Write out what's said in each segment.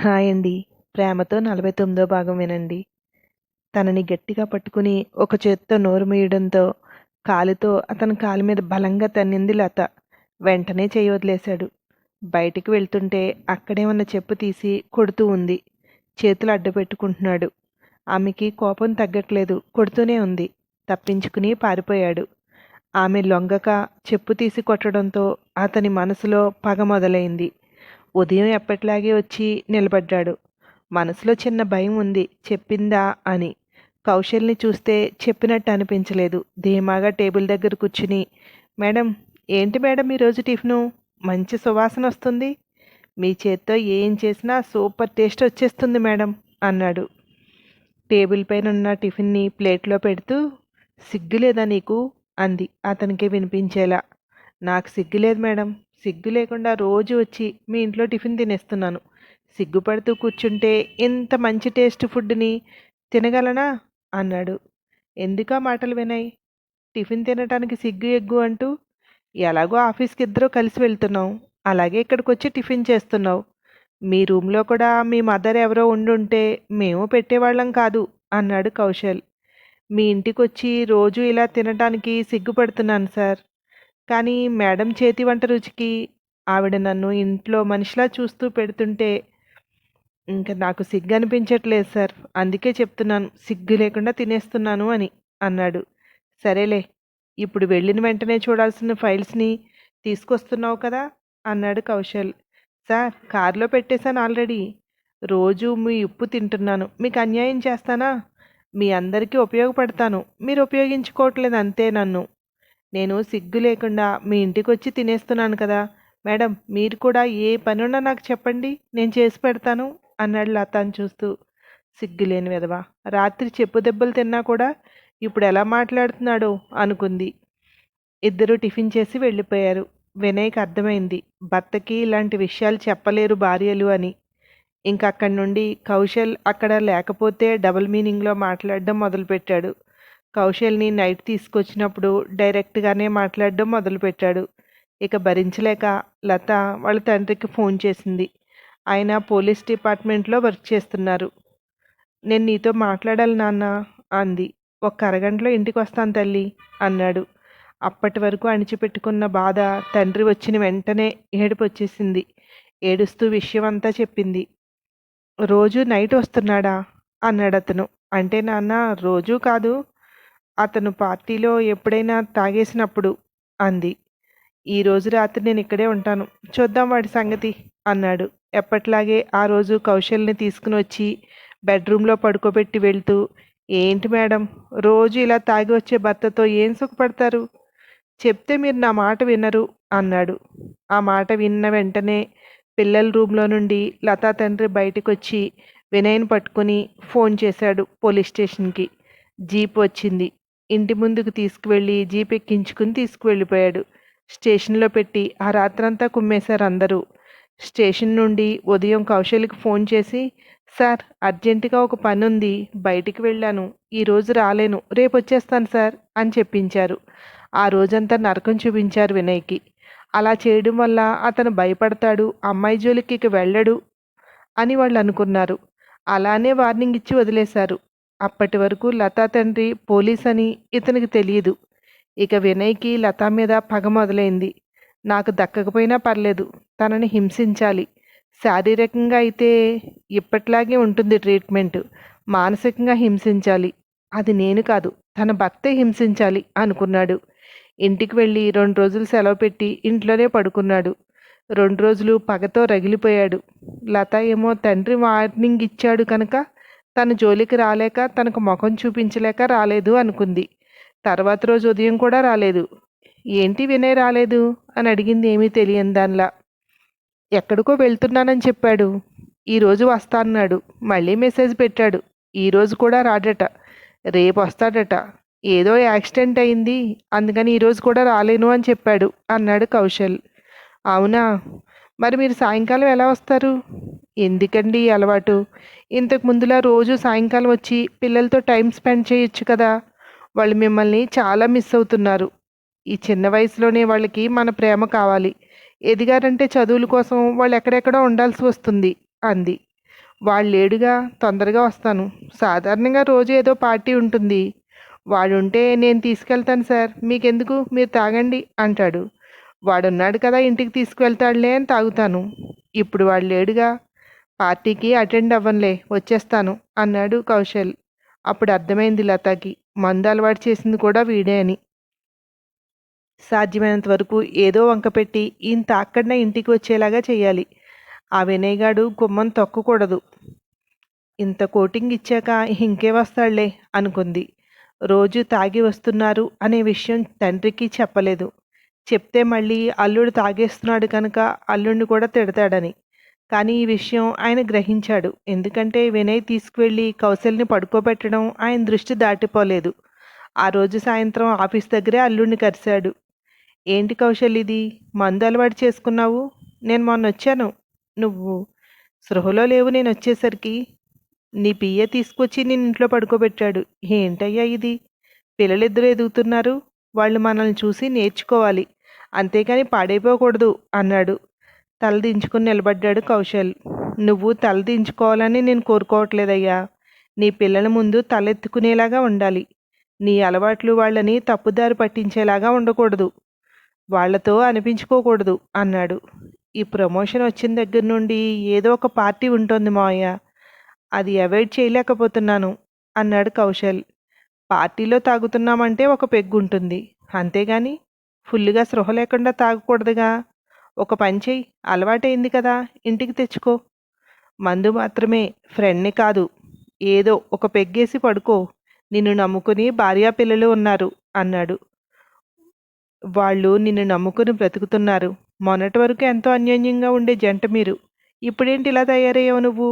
Hi అండి ప్రేమతో నలభై తొమ్మిదో భాగం వినండి. తనని గట్టిగా పట్టుకుని ఒక చేత్తో నోరు మీయడంతో కాలుతో అతని కాలు మీద బలంగా తన్నింది లత. వెంటనే చేయవదిలేశాడు బయటికి వెళ్తుంటే అక్కడే ఉన్న చెప్పు తీసి కొడుతూ ఉంది. చేతులు అడ్డుపెట్టుకుంటున్నాడు ఆమెకి కోపం తగ్గట్లేదు. కొడుతూనే ఉంది. తప్పించుకుని పారిపోయాడు. ఆమె లొంగక చెప్పు తీసి కొట్టడంతో అతని మనసులో పగ మొదలైంది. ఉదయం ఎప్పటిలాగే వచ్చి నిలబడ్డాడు. మనసులో చిన్న భయం ఉంది. చెప్పిందా అని. కౌశల్ని చూస్తే చెప్పినట్టు అనిపించలేదు. ధీమాగా టేబుల్ దగ్గర కూర్చుని మేడం ఏంటి మేడం ఈరోజు టిఫిను? మంచి సువాసన వస్తుంది. మీ చేత్తో ఏం చేసినా సూపర్ టేస్ట్ వచ్చేస్తుంది మేడం అన్నాడు. టేబుల్ పైన ఉన్న టిఫిన్ని ప్లేట్లో పెడుతూ సిగ్గులేదా నీకు? అంది అతనికి వినిపించేలా. నాకు సిగ్గులేదు మేడం. సిగ్గు లేకుండా రోజు వచ్చి మీ ఇంట్లో టిఫిన్ తినేస్తున్నాను. సిగ్గుపడుతూ కూర్చుంటే ఇంత మంచి టేస్ట్ ఫుడ్ని తినగలనా? అన్నాడు. ఎందుకా మాటలు వినాయి? టిఫిన్ తినడానికి సిగ్గు ఎగ్గు అంటూ ఎలాగో ఆఫీస్కి ఇద్దరూ కలిసి వెళ్తున్నాం. అలాగే ఇక్కడికి వచ్చి టిఫిన్ చేస్తున్నావు. మీ రూమ్లో కూడా మీ మదర్ ఎవరో ఉండుంటే మేము పెట్టేవాళ్ళం కాదు అన్నాడు కౌశల్. మీ ఇంటికి వచ్చి రోజు ఇలా తినడానికి సిగ్గుపడుతున్నాను సార్. కానీ మేడం చేతి వంట రుచికి ఆవిడ నన్ను ఇంట్లో మనిషిలా చూస్తూ పెడుతుంటే ఇంకా నాకు సిగ్గు అనిపించట్లేదు సార్. అందుకే చెప్తున్నాను సిగ్గు లేకుండా తినేస్తున్నాను అని అన్నాడు. సరేలే ఇప్పుడు వెళ్ళిన వెంటనే చూడాల్సిన ఫైల్స్ని తీసుకొస్తున్నావు కదా అన్నాడు కౌశల్. సార్ కారులో పెట్టేశాను ఆల్రెడీ. రోజు మీ ఉప్పు తింటున్నాను. మీకు అన్యాయం చేస్తానా? మీ అందరికీ ఉపయోగపడతాను. మీరు ఉపయోగించుకోవట్లేదు అంతే నన్ను. నేను సిగ్గు లేకుండా మీ ఇంటికి వచ్చి తినేస్తున్నాను కదా. మేడం మీరు కూడా ఏ పనున్నా నాకు చెప్పండి నేను చేసి పెడతాను అన్నాడు లతాను చూస్తూ. సిగ్గులేని విధవా రాత్రి చెప్పు దెబ్బలు తిన్నా కూడా ఇప్పుడు ఎలా మాట్లాడుతున్నాడో అనుకుంది. ఇద్దరు టిఫిన్ చేసి వెళ్ళిపోయారు. వినయ్కి అర్థమైంది భర్తకి ఇలాంటి విషయాలు చెప్పలేరు భార్యలు అని. ఇంకక్కడి నుండి కౌశల్ అక్కడ లేకపోతే డబుల్ మీనింగ్లో మాట్లాడడం మొదలుపెట్టాడు. కౌశల్ని నైట్ తీసుకొచ్చినప్పుడు డైరెక్ట్గానే మాట్లాడడం మొదలుపెట్టాడు. ఇక భరించలేక లత వాళ్ళ తండ్రికి ఫోన్ చేసింది. ఆయన పోలీస్ డిపార్ట్మెంట్లో వర్క్ చేస్తున్నారు. నేను నీతో మాట్లాడాలి నాన్న అంది. ఒక అరగంటలో ఇంటికి వస్తాను తల్లి అన్నాడు. అప్పటి వరకు అణిచిపెట్టుకున్న బాధ తండ్రి వచ్చిన వెంటనే ఏడుపు వచ్చేసింది ఏడుస్తూ విషయం అంతా చెప్పింది. రోజు నైట్ వస్తున్నాడా అన్నాడు అతను అంటే నాన్న రోజూ కాదు అతను పార్టీలో ఎప్పుడైనా తాగేసినప్పుడు అంది. ఈ రోజు రాత్రి నేను ఇక్కడే ఉంటాను. చూద్దాం వాడి సంగతి అన్నాడు. ఎప్పట్లాగే ఆ రోజు కౌశల్ని తీసుకుని వచ్చి బెడ్రూమ్లో పడుకోబెట్టి వెళ్తూ ఏంటి మేడం రోజు ఇలా తాగి వచ్చే భర్తతో ఏం సుఖపడతారు? చెప్తే మీరు నా మాట వినరు అన్నాడు. ఆ మాట విన్న వెంటనే పిల్లల రూమ్లో నుండి లతా తండ్రి బయటకు వచ్చి వినయ్ని పట్టుకుని ఫోన్ చేశాడు పోలీస్ స్టేషన్కి. జీప్ వచ్చింది. ఇంటి ముందుకు తీసుకువెళ్ళి జీప్ ఎక్కించుకుని తీసుకువెళ్ళిపోయాడు. స్టేషన్లో పెట్టి ఆ రాత్రంతా కుమ్మేశారు అందరూ. స్టేషన్ నుండి ఉదయం కౌశల్కి ఫోన్ చేసి సార్ అర్జెంటుగా ఒక పని ఉంది బయటికి వెళ్ళాను. ఈరోజు రాలేను. రేపు వచ్చేస్తాను సార్ అని చెప్పించారు. ఆ రోజంతా నరకం చూపించారు వినయ్కి. అలా చేయడం వల్ల అతను భయపడతాడు అమ్మాయి జోలికి ఇక వెళ్ళడు అని వాళ్ళు అనుకున్నారు. అలానే వార్నింగ్ ఇచ్చి వదిలేశారు. అప్పటి వరకు లతా తండ్రి పోలీస్ అని ఇతనికి తెలియదు. ఇక వినయ్కి లతా మీద పగ మొదలైంది. నాకు దక్కకపోయినా పర్లేదు తనని హింసించాలి. శారీరకంగా అయితే ఇప్పట్లాగే ఉంటుంది ట్రీట్మెంట్. మానసికంగా హింసించాలి. అది నేను కాదు తన భర్తే హింసించాలి అనుకున్నాడు. ఇంటికి వెళ్ళి రెండు రోజులు సెలవు పెట్టి ఇంట్లోనే పడుకున్నాడు. రెండు రోజులు పగతో రగిలిపోయాడు. లత ఏమో తండ్రి వార్నింగ్ ఇచ్చాడు కనుక తన జోలికి రాలేక తనకు ముఖం చూపించలేక రాలేదు అనుకుంది. తర్వాత రోజు ఉదయం కూడా రాలేదు. ఏంటి వినయ్ రాలేదు? అని అడిగింది ఏమీ తెలియని దానిలా. ఎక్కడికో వెళ్తున్నానని చెప్పాడు. ఈరోజు వస్తాన్నాడు. మళ్ళీ మెసేజ్ పెట్టాడు. ఈరోజు కూడా రాడట. రేపు వస్తాడట. ఏదో యాక్సిడెంట్ అయింది. అందుకని ఈరోజు కూడా రాలేను అని చెప్పాడు అన్నాడు కౌశల్. అవునా? మరి మీరు సాయంకాలం ఎలా వస్తారు? ఎందుకండి అలవాటు? ఇంతకు ముందులా రోజు సాయంకాలం వచ్చి పిల్లలతో టైం స్పెండ్ చేయొచ్చు కదా? వాళ్ళు మిమ్మల్ని చాలా మిస్ అవుతున్నారు. ఈ చిన్న వయసులోనే వాళ్ళకి మన ప్రేమ కావాలి. ఎదిగారంటే చదువుల కోసం వాళ్ళు ఎక్కడెక్కడో ఉండాల్సి వస్తుంది అంది. వాళ్ళు లేడుగా తొందరగా వస్తాను. సాధారణంగా రోజు ఏదో పార్టీ ఉంటుంది. వాడుంటే నేను తీసుకెళ్తాను సార్. మీకెందుకు? మీరు తాగండి అంటాడు. వాడున్నాడు కదా ఇంటికి తీసుకువెళ్తాడులే అని తాగుతాను. ఇప్పుడు వాడు లేడుగా. పార్టీకి అటెండ్ అవ్వనులే వచ్చేస్తాను అన్నాడు కౌశల్. అప్పుడు అర్థమైంది లతాకి మందు అలవాటు చేసింది కూడా వీడే అని. సాధ్యమైనంత వరకు ఏదో వంక పెట్టి ఈయన తాక్కడనే ఇంటికి వచ్చేలాగా చేయాలి ఆ వినయగాడు గుమ్మం తొక్కకూడదు. ఇంత కోటింగ్ ఇచ్చాక ఇంకే వస్తాడులే అనుకుంది. రోజు తాగి వస్తున్నారు అనే విషయం తండ్రికి చెప్పలేదు. చెప్తే మళ్ళీ అల్లుడు తాగేస్తున్నాడు కనుక అల్లుడిని కూడా తిడతాడని. కానీ ఈ విషయం ఆయన గ్రహించాడు. ఎందుకంటే వినయ్ తీసుకువెళ్ళి కౌశల్ని పడుకోబెట్టడం ఆయన దృష్టి దాటిపోలేదు. ఆ రోజు సాయంత్రం ఆఫీస్ దగ్గరే అల్లుడిని కలిశాడు. ఏంటి కౌశల్ ఇది? మందు అలవాటు చేసుకున్నావు? నేను మొన్న వచ్చాను. నువ్వు? సృహలో లేవు నేను వచ్చేసరికి. నీ పియ్య తీసుకొచ్చి నేను ఇంట్లో పడుకోబెట్టాడు. ఏంటయ్యా ఇది? పిల్లలిద్దరూ ఎదుగుతున్నారు. వాళ్ళు మనల్ని చూసి నేర్చుకోవాలి. అంతేకాని పాడైపోకూడదు అన్నాడు. తలదించుకుని నిలబడ్డాడు కౌశల్. నువ్వు తలదించుకోవాలని నేను కోరుకోవట్లేదయ్యా. నీ పిల్లల ముందు తలెత్తుకునేలాగా ఉండాలి. నీ అలవాట్లు వాళ్ళని తప్పుదారి పట్టించేలాగా ఉండకూడదు. వాళ్ళతో అనిపించుకోకూడదు అన్నాడు. ఈ ప్రమోషన్ వచ్చిన దగ్గర నుండి ఏదో ఒక పార్టీ ఉంటుంది మావయ్య. అది అవాయిడ్ చేయలేకపోతున్నాను అన్నాడు కౌశల్. పార్టీలో తాగుతున్నామంటే ఒక పెగ్గు ఉంటుంది అంతేగాని ఫుల్గా స్పృహ లేకుండా తాగకూడదుగా. ఒక పని చెయ్యి అలవాటైంది కదా ఇంటికి తెచ్చుకో. మందు మాత్రమే ఫ్రెండ్ని కాదు. ఏదో ఒక పెగ్గేసి పడుకో. నిన్ను నమ్ముకుని భార్యా పిల్లలు ఉన్నారు అన్నాడు. వాళ్ళు నిన్ను నమ్ముకుని బ్రతుకుతున్నారు. మొన్నటి వరకు ఎంతో అన్యోన్యంగా ఉండే జంట మీరు. ఇప్పుడేంటి ఇలా తయారయ్యావు నువ్వు?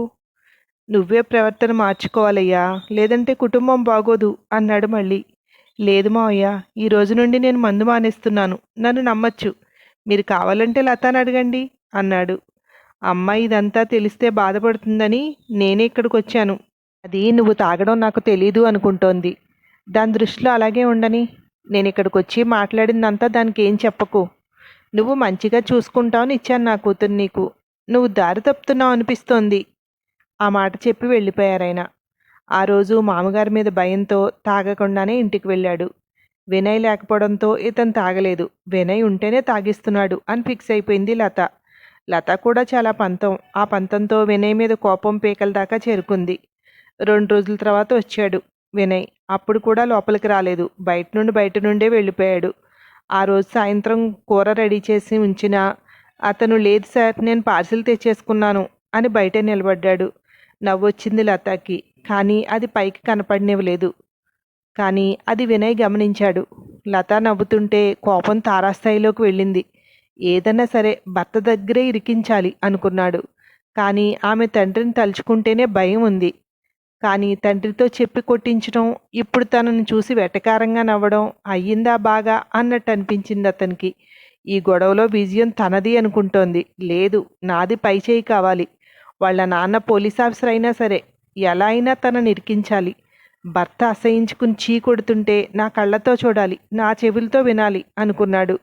నువ్వే ప్రవర్తన మార్చుకోవాలయ్యా. లేదంటే కుటుంబం బాగోదు అన్నాడు మళ్ళీ. లేదు మావయ్య ఈ రోజు నుండి నేను మందు మానేస్తున్నాను. నన్ను నమ్మచ్చు. మీరు కావాలంటే లతాను అడగండి అన్నాడు. అమ్మ ఇదంతా తెలిస్తే బాధపడుతుందని నేనే ఇక్కడికి వచ్చాను అది నువ్వు తాగడం నాకు తెలీదు అనుకుంటోంది. దాని దృష్టిలో అలాగే ఉండని. నేను ఇక్కడికి వచ్చి మాట్లాడిందంతా దానికి ఏం చెప్పకు. నువ్వు మంచిగా చూసుకుంటావని ఇచ్చాను నా కూతురు నీకు. నువ్వు దారి తప్పుతున్నావు అనిపిస్తోంది. ఆ మాట చెప్పి వెళ్ళిపోయారాయన. ఆ రోజు మామగారి మీద భయంతో తాగకుండానే ఇంటికి వెళ్ళాడు. వినయ్ లేకపోవడంతో ఇతను తాగలేదు. వినయ్ ఉంటేనే తాగిస్తున్నాడు అని ఫిక్స్ అయిపోయింది లత. లత కూడా చాలా పంతం. ఆ పంతంతో వినయ్ మీద కోపం పీకల దాకా చేరుకుంది. రెండు రోజుల తర్వాత వచ్చాడు వినయ్. అప్పుడు కూడా లోపలికి రాలేదు. బయట నుండి బయట నుండే వెళ్ళిపోయాడు. ఆ రోజు సాయంత్రం కూర రెడీ చేసి ఉంచిన అతను లేదు సార్ నేను పార్సిల్ తెచ్చేసుకున్నాను అని బయట నిలబడ్డాడు. నవ్వొచ్చింది లతాకి. కానీ అది పైకి కనపడనివ్వలేదు కానీ అది వినయ్ గమనించాడు. లత నవ్వుతుంటే కోపం తారాస్థాయిలోకి వెళ్ళింది. ఏదన్నా సరే భర్త దగ్గరే ఇరికించాలి అనుకున్నాడు. కానీ ఆమె తండ్రిని తలుచుకుంటేనే భయం ఉంది. కానీ తండ్రితో చెప్పి కొట్టించడం ఇప్పుడు తనను చూసి వెటకారంగా నవ్వడం అయ్యిందా బాగా అన్నట్టు అనిపించింది అతనికి. ఈ గొడవలో విజయం తనది అనుకుంటోంది. లేదు నాది పై చేయి కావాలి. వాళ్ళ నాన్న పోలీస్ ఆఫీసర్ అయినా సరే ఎలా అయినా తనని ఇరికించాలి. భర్త అసహించుకుని చీ కొడుతుంటే నా కళ్ళతో చూడాలి నా చెవులతో వినాలి అనుకున్నాడు.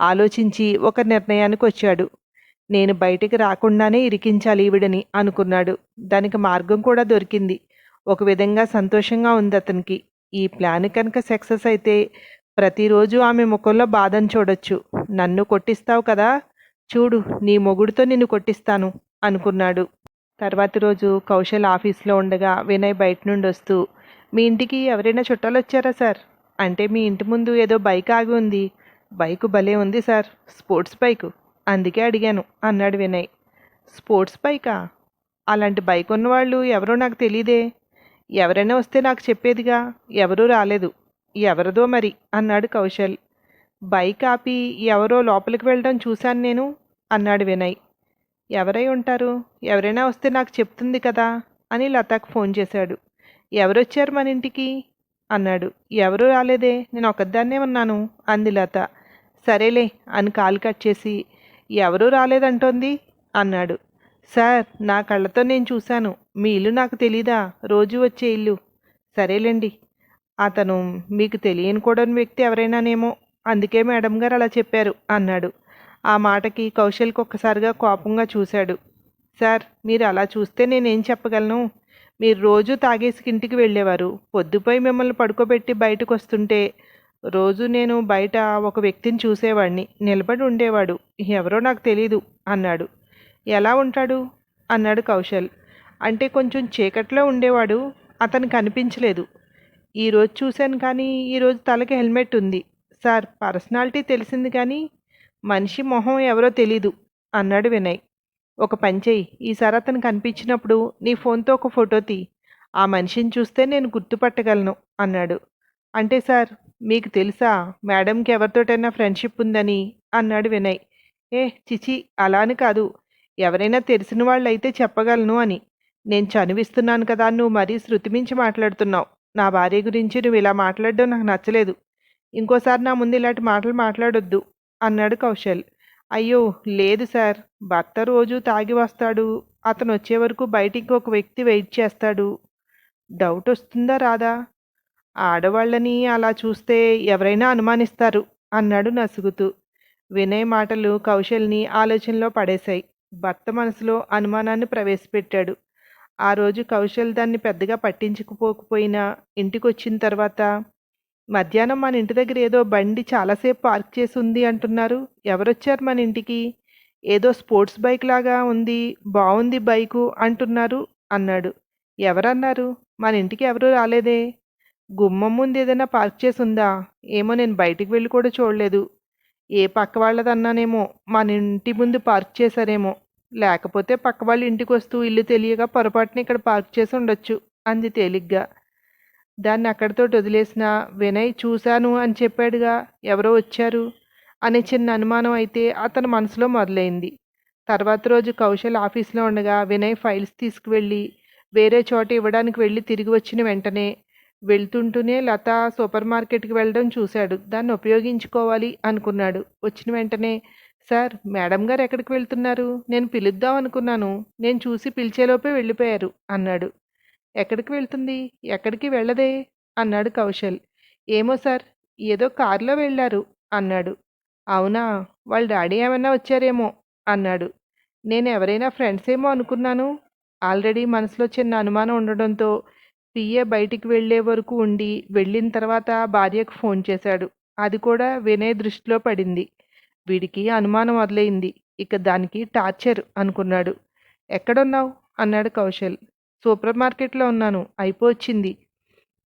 ఆలోచించి ఒక నిర్ణయానికి వచ్చాడు. నేను బయటికి రాకుండానే ఇరికించాలి ఈవిడని అనుకున్నాడు. దానికి మార్గం కూడా దొరికింది. ఒక విధంగా సంతోషంగా ఉంది అతనికి. ఈ ప్లాన్ కనుక సక్సెస్ అయితే ప్రతిరోజు ఆమె ముఖంలో బాధను చూడొచ్చు. నన్ను కొట్టిస్తావు కదా? చూడు నీ మొగుడితో నిన్ను కొట్టిస్తాను. అనుకున్నాడు. తర్వాతి రోజు కౌశల్ ఆఫీస్లో ఉండగా వినయ్ బయట నుండి వస్తూ మీ ఇంటికి ఎవరైనా చుట్టాలు వచ్చారా సార్? అంటే మీ ఇంటి ముందు ఏదో బైక్ ఆగి ఉంది. బైక్ భలే ఉంది సార్. Sports bike. అందుకే అడిగాను అన్నాడు వినయ్. స్పోర్ట్స్ బైకా? అలాంటి బైక్ ఉన్నవాళ్ళు ఎవరో నాకు తెలియదే ఎవరైనా వస్తే నాకు చెప్పేదిగా. ఎవరూ రాలేదు. ఎవరిదో మరి అన్నాడు కౌశల్. బైక్ ఆపి ఎవరో లోపలికి వెళ్ళడం చూశాను నేను అన్నాడు వినయ్. ఎవరై ఉంటారు? ఎవరైనా వస్తే నాకు చెప్తుంది కదా? అని లతాకు ఫోన్ చేశాడు. ఎవరొచ్చారు మన ఇంటికి? అన్నాడు. ఎవరూ రాలేదే? నేను ఒకదాన్నే ఉన్నాను అంది లత. సరేలే అని కాలు కట్ చేసి. ఎవరూ రాలేదంటోంది? అన్నాడు. సార్ నా కళ్ళతో నేను చూశాను. మీ ఇల్లు నాకు తెలీదా? రోజు వచ్చే ఇల్లు. సరేలేండి. అతను మీకు తెలియనికూడని వ్యక్తి ఎవరైనానేమో. అందుకే మేడం గారు అలా చెప్పారు అన్నాడు. ఆ మాటకి కౌశల్కి ఒక్కసారిగా కోపంగా చూశాడు. సార్ మీరు అలా చూస్తే నేనేం చెప్పగలను? మీరు రోజు తాగేసి ఇంటికి వెళ్ళేవారు. పొద్దుపై మిమ్మల్ని పడుకోబెట్టి బయటకు వస్తుంటే రోజు నేను బయట ఒక వ్యక్తిని చూసేవాడిని నిలబడి ఉండేవాడు. ఎవరో నాకు తెలీదు అన్నాడు. ఎలా ఉంటాడు? అన్నాడు కౌశల్. అంటే కొంచెం చీకట్లో ఉండేవాడు. అతను కనిపించలేదు. ఈరోజు చూశాను కానీ ఈరోజు తలకి హెల్మెట్ ఉంది. సార్ పర్సనాలిటీ తెలిసింది కానీ మనిషి మొహం ఎవరో తెలీదు. అన్నాడు వినయ్. ఒక పని చెయ్యి. ఈసారి అతను కనిపించినప్పుడు నీ ఫోన్తో ఒక ఫోటో తీ. ఆ మనిషిని చూస్తే నేను గుర్తుపట్టగలను అన్నాడు. అంటే సార్ మీకు తెలుసా మేడంకి ఎవరితోటైనా ఫ్రెండ్షిప్ ఉందని అన్నాడు వినయ్. ఏ చిచి అలా అని కాదు. ఎవరైనా తెలిసిన వాళ్ళైతే చెప్పగలను అని. నేను చనివిస్తున్నాను కదా నువ్వు మరీ శృతి మించి మాట్లాడుతున్నావు. నా భార్య గురించి నువ్వు ఇలా మాట్లాడడం నాకు నచ్చలేదు. ఇంకోసారి నా ముందు ఇలాంటి మాటలు మాట్లాడొద్దు. అన్నాడు కౌశల్. అయ్యో లేదు సార్. భర్త రోజు తాగి వస్తాడు. అతను వచ్చే వరకు బయటికి ఒక వ్యక్తి వెయిట్ చేస్తాడు. డౌట్ వస్తుందా రాదా? ఆడవాళ్ళని అలా చూస్తే ఎవరైనా అనుమానిస్తారు అన్నాడు నసుగుతూ. వినయ్ మాటలు కౌశల్ని ఆలోచనలో పడేశాయి. భర్త మనసులో అనుమానాన్ని ప్రవేశపెట్టాడు. ఆ రోజు కౌశల్ దాన్ని పెద్దగా పట్టించుకుపోకపోయినా ఇంటికి వచ్చిన తర్వాత మధ్యాహ్నం మన ఇంటి దగ్గర ఏదో బండి చాలాసేపు పార్క్ చేసి ఉంది అంటున్నారు. ఎవరొచ్చారు మన ఇంటికి? ఏదో స్పోర్ట్స్ బైక్ లాగా ఉంది బాగుంది బైకు అంటున్నారు అన్నాడు. ఎవరన్నారు? మన ఇంటికి ఎవరూ రాలేదే? గుమ్మం ముందు ఏదైనా పార్క్ చేసి ఉందా? ఏమో నేను బయటికి వెళ్ళి కూడా చూడలేదు. ఏ పక్క వాళ్ళదన్నానేమో మన ఇంటి ముందు పార్క్ చేశారేమో. లేకపోతే పక్క వాళ్ళ ఇంటికి వస్తూ ఇల్లు తెలియగా పొరపాటున ఇక్కడ పార్క్ చేసి ఉండొచ్చు అంది తేలిగ్గా. దాన్ని అక్కడితో వదిలేసిన వినయ్ చూశాను అని చెప్పాడుగా ఎవరో వచ్చారు అనే చిన్న అనుమానం అయితే అతని మనసులో మొదలైంది. తర్వాత రోజు కౌశల్ ఆఫీస్లో ఉండగా వినయ్ ఫైల్స్ తీసుకువెళ్ళి వేరే చోట ఇవ్వడానికి వెళ్ళి తిరిగి వచ్చిన వెంటనే వెళ్తుంటూనే లత సూపర్ మార్కెట్కి వెళ్ళడం చూశాడు. దాన్ని ఉపయోగించుకోవాలి అనుకున్నాడు. వచ్చిన వెంటనే సార్ మేడం గారు ఎక్కడికి వెళ్తున్నారు? నేను పిలుద్దాం అనుకున్నాను. నేను చూసి పిలిచేలోపే వెళ్ళిపోయారు అన్నాడు. ఎక్కడికి వెళ్తుంది? ఎక్కడికి వెళ్ళదే? అన్నాడు కౌశల్. ఏమో సార్ ఏదో కారులో వెళ్ళారు అన్నాడు. అవునా? వాళ్ళ డాడీ ఏమైనా వచ్చారేమో అన్నాడు. నేను ఎవరైనా ఫ్రెండ్స్ ఏమో అనుకున్నాను. ఆల్రెడీ మనసులో చిన్న అనుమానం ఉండడంతో పిఏ బయటికి వెళ్ళే వరకు ఉండి వెళ్ళిన తర్వాత భార్యకు ఫోన్ చేశాడు. అది కూడా వినయ్ దృష్టిలో పడింది. వీడికి అనుమానం మొదలైంది. ఇక దానికి టార్చర్ అనుకున్నాడు. ఎక్కడున్నావు? అన్నాడు కౌశల్. సూపర్ మార్కెట్లో ఉన్నాను. అయిపోవచ్చింది.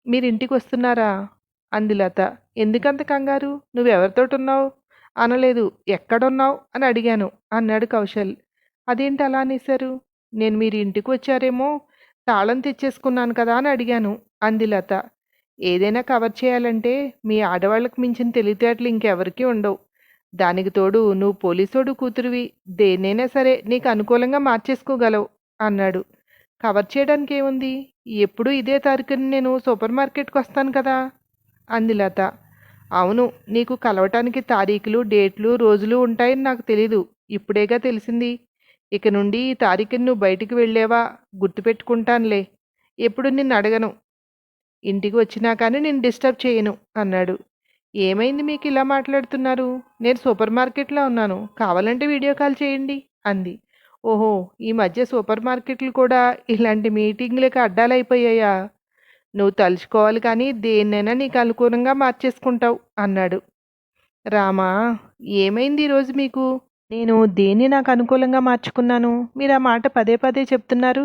మీరు ఇంటికి వస్తున్నారా అంది లత. ఎందుకంత కంగారు? నువ్వెవరితోటున్నావు? అనలేదు. ఎక్కడున్నావు? అని అడిగాను. అన్నాడు కౌశల్. అదేంటి అలా అనేశారు? నేను మీరు ఇంటికి వచ్చారేమో తాళం తెచ్చేసుకున్నాను కదా అని అడిగాను అంది లత. ఏదైనా కవర్ చేయాలంటే మీ ఆడవాళ్ళకి మించిన తెలివితేటలు ఇంకెవరికీ ఉండవు. దానికి తోడు నువ్వు పోలీసోడు కూతురువి. దేన్నైనా సరే నీకు అనుకూలంగా మార్చేసుకోగలవు అన్నాడు. కవర్ చేయడానికి ఏముంది ఎప్పుడు ఇదే తారీఖున నేను సూపర్ మార్కెట్కి వస్తాను కదా? అంది లత. అవును నీకు కలవటానికి తారీఖులు డేట్లు రోజులు ఉంటాయని నాకు తెలీదు. ఇప్పుడేగా తెలిసింది. ఇక నుండి ఈ తారీఖుని నువ్వు బయటికి వెళ్ళేవా? గుర్తుపెట్టుకుంటానులే. ఎప్పుడు నిన్ను అడగను. ఇంటికి వచ్చినా కానీ నేను డిస్టర్బ్ చేయను అన్నాడు. ఏమైంది మీకు ఇలా మాట్లాడుతున్నారు? నేను సూపర్ మార్కెట్లో ఉన్నాను. కావాలంటే వీడియో కాల్ చేయండి అంది. ఓహో ఈ మధ్య సూపర్ మార్కెట్లు కూడా ఇలాంటి మీటింగ్లకు అడ్డాలైపోయాయా? నువ్వు తలుచుకోవాలి కానీ దేన్నైనా నీకు అనుకూలంగా మార్చేసుకుంటావు అన్నాడు. రామా ఏమైంది ఈరోజు మీకు? నేను దేన్ని నాకు అనుకూలంగా మార్చుకున్నాను? మీరు ఆ మాట పదే పదే చెప్తున్నారు.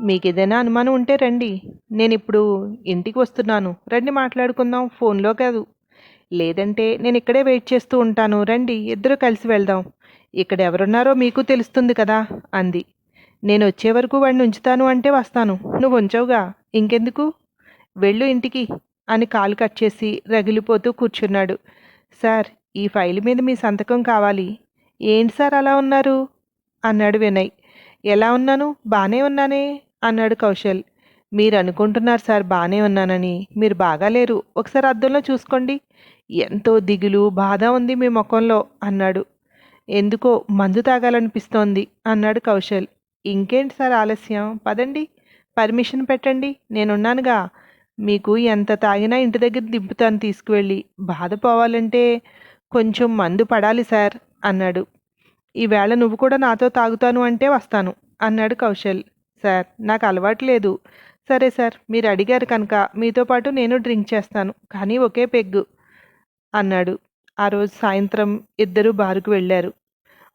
మీకు ఏదైనా అనుమానం ఉంటే రండి. నేను ఇప్పుడు ఇంటికి వస్తున్నాను. రండి మాట్లాడుకుందాం. ఫోన్లో కాదు. లేదంటే నేను ఇక్కడే వెయిట్ చేస్తూ ఉంటాను. రండి ఇద్దరు కలిసి వెళ్దాం. ఇక్కడ ఎవరున్నారో మీకు తెలుస్తుంది కదా అంది. నేను వచ్చే వరకు వాడిని ఉంచుతాను అంటే వస్తాను. నువ్వు ఉంచవుగా? ఇంకెందుకు? వెళ్ళు ఇంటికి అని కాలు కట్ చేసి రగిలిపోతూ కూర్చున్నాడు. సార్ ఈ ఫైల్ మీద మీ సంతకం కావాలి. ఏంటి సార్ అలా ఉన్నారు? అన్నాడు వినయ్. ఎలా ఉన్నాను? బాగానే ఉన్నానే అన్నాడు కౌశల్. మీరు అనుకుంటున్నారు సార్ బాగానే ఉన్నానని. మీరు బాగాలేరు. ఒకసారి అద్దంలో చూసుకోండి. ఎంతో దిగులు బాధ ఉంది మీ ముఖంలో అన్నాడు. ఎందుకో మందు తాగాలనిపిస్తోంది అన్నాడు కౌశల్. ఇంకేంటి సార్ ఆలస్యం? పదండి పర్మిషన్ పెట్టండి నేనున్నానుగా. మీకు ఎంత తాగినా ఇంటి దగ్గర దింపుతాను తీసుకువెళ్ళి. బాధ పోవాలంటే కొంచెం మందు పడాలి సార్ అన్నాడు. ఈవేళ నువ్వు కూడా నాతో తాగుతాను అంటే వస్తాను అన్నాడు కౌశల్. సార్ నాకు అలవాటు లేదు. సరే సార్ మీరు అడిగారు కనుక మీతో పాటు నేను డ్రింక్ చేస్తాను. కానీ ఒకే పెగ్గు. అన్నాడు. ఆ రోజు సాయంత్రం ఇద్దరు బారుకు వెళ్ళారు.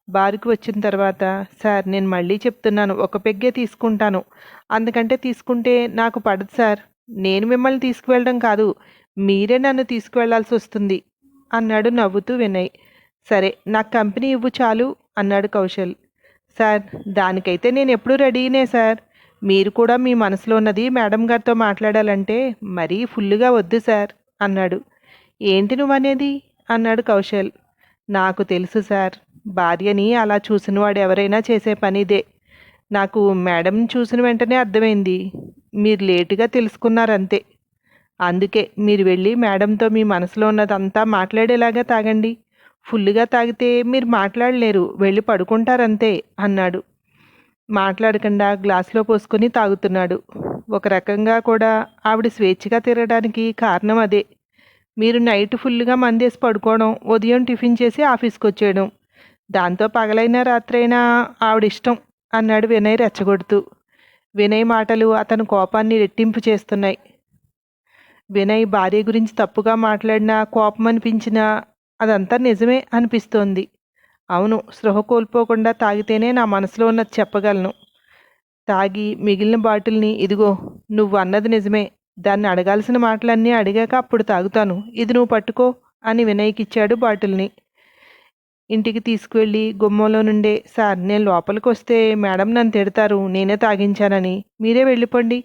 బారుకు వచ్చిన తర్వాత సార్ నేను మళ్ళీ చెప్తున్నాను. ఒక పెగ్గే తీసుకుంటాను. అందుకంటే తీసుకుంటే నాకు పడదు సార్. నేను మిమ్మల్ని తీసుకువెళ్ళడం కాదు. మీరే నన్ను తీసుకువెళ్ళాల్సి వస్తుంది. అన్నాడు నవ్వుతూ వినయ్. సరే నాకు కంపెనీ ఇవ్వు చాలు అన్నాడు కౌశల్. సార్ దానికైతే నేను ఎప్పుడూ రెడీనే సార్. మీరు కూడా మీ మనసులో ఉన్నది మేడం గారితో మాట్లాడాలంటే మరీ ఫుల్లుగా వద్దు సార్ అన్నాడు. ఏంటి నువ్వనేది? అన్నాడు కౌశల్. నాకు తెలుసు సార్. భార్యని అలా చూసినవాడు ఎవరైనా చేసే పనిదే నాకు మేడం చూసిన వెంటనే అర్థమైంది. మీరు లేటుగా తెలుసుకున్నారంతే. అందుకే మీరు వెళ్ళి మేడంతో మీ మనసులో ఉన్నదంతా మాట్లాడేలాగా తాగండి. ఫుల్గా తాగితే మీరు మాట్లాడలేరు. వెళ్ళి పడుకుంటారంతే అన్నాడు. మాట్లాడకుండా గ్లాసులో పోసుకొని తాగుతున్నాడు. ఒక రకంగా కూడా ఆవిడ స్వేచ్ఛగా తిరగడానికి కారణం అదే. మీరు నైట్ ఫుల్గా మందేసి పడుకోవడం ఉదయం టిఫిన్ చేసి ఆఫీస్కి వచ్చేయడం దాంతో పగలైనా రాత్రైనా ఆవిడ ఇష్టం అన్నాడు వినయ్ రెచ్చగొడుతూ. వినయ్ మాటలు అతని కోపాన్ని రెట్టింపు చేస్తున్నాయి. వినయ్ భార్య గురించి తప్పుగా మాట్లాడినా కోపం అనిపించినా అదంతా నిజమే అనిపిస్తోంది. అవును స్పృహ కోల్పోకుండా తాగితేనే నా మనసులో ఉన్నది చెప్పగలను. తాగి మిగిలిన బాటిల్ని ఇదిగో నువ్వు అన్నది నిజమే. దాన్ని అడగాల్సిన మాటలన్నీ అడిగాక అప్పుడు తాగుతాను. ఇది నువ్వు పట్టుకో అని వినయ్కిచ్చాడు బాటిల్ని. ఇంటికి తీసుకువెళ్ళి గుమ్మంలో నుండే సార్ నేను లోపలికి వస్తే మేడం నన్ను తిడతారు నేనే తాగించానని. మీరే వెళ్ళిపోండి.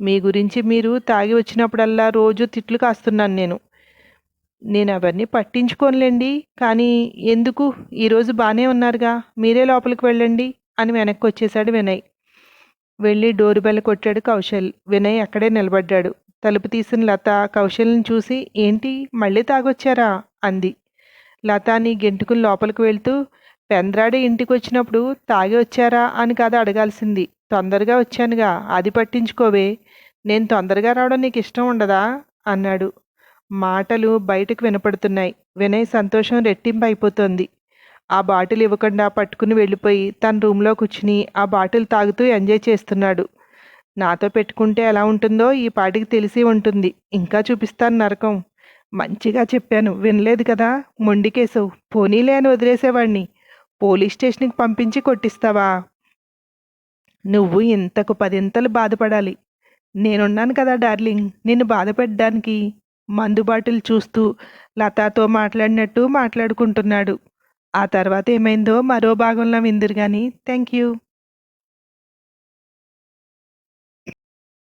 మీ గురించి మీరు తాగి వచ్చినప్పుడల్లా రోజు తిట్లు కాస్తున్నాను నేను. నేను అవన్నీ పట్టించుకోనులేండి కానీ ఎందుకు? ఈరోజు బాగానే ఉన్నారుగా. మీరే లోపలికి వెళ్ళండి అని వెనక్కి వచ్చేశాడు వినయ్. వెళ్ళి డోరు బెల్ల కొట్టాడు కౌశల్. వినయ్ అక్కడే నిలబడ్డాడు. తలుపు తీసిన లత కౌశల్ని చూసి ఏంటి? మళ్ళీ తాగొచ్చారా? అంది. లతాని గెంటుకుని లోపలికి వెళ్తూ పెంద్రాడే ఇంటికి వచ్చినప్పుడు తాగి వచ్చారా? అని కాదు అడగాల్సింది. తొందరగా వచ్చానుగా. అది పట్టించుకోవే. నేను తొందరగా రావడం నీకు ఇష్టం ఉండదా? అన్నాడు. మాటలు బయటకు వినపడుతున్నాయి. వినయ్ సంతోషం రెట్టింపు అయిపోతుంది. ఆ బాటిల్ ఇవ్వకుండా పట్టుకుని వెళ్ళిపోయి తన రూమ్లో కూర్చుని ఆ బాటిల్ తాగుతూ ఎంజాయ్ చేస్తున్నాడు. నాతో పెట్టుకుంటే ఎలా ఉంటుందో ఈ పాటికి తెలిసి ఉంటుంది. ఇంకా చూపిస్తాను నరకం. మంచిగా చెప్పాను. వినలేదు కదా? మొండికేసావు పోనీలే అని వదిలేసేవాడిని పోలీస్ స్టేషన్కి పంపించి కొట్టిస్తావా? నువ్వు ఇంతకు పదింతలు బాధపడాలి. నేనున్నాను కదా డార్లింగ్. నిన్ను బాధపెట్టడానికి మందు బాటిల్ చూస్తూ లతాతో మాట్లాడినట్టు మాట్లాడుకుంటున్నాడు. ఆ తర్వాత ఏమైందో మరో భాగంలో విందురు కానీ థ్యాంక్ యూ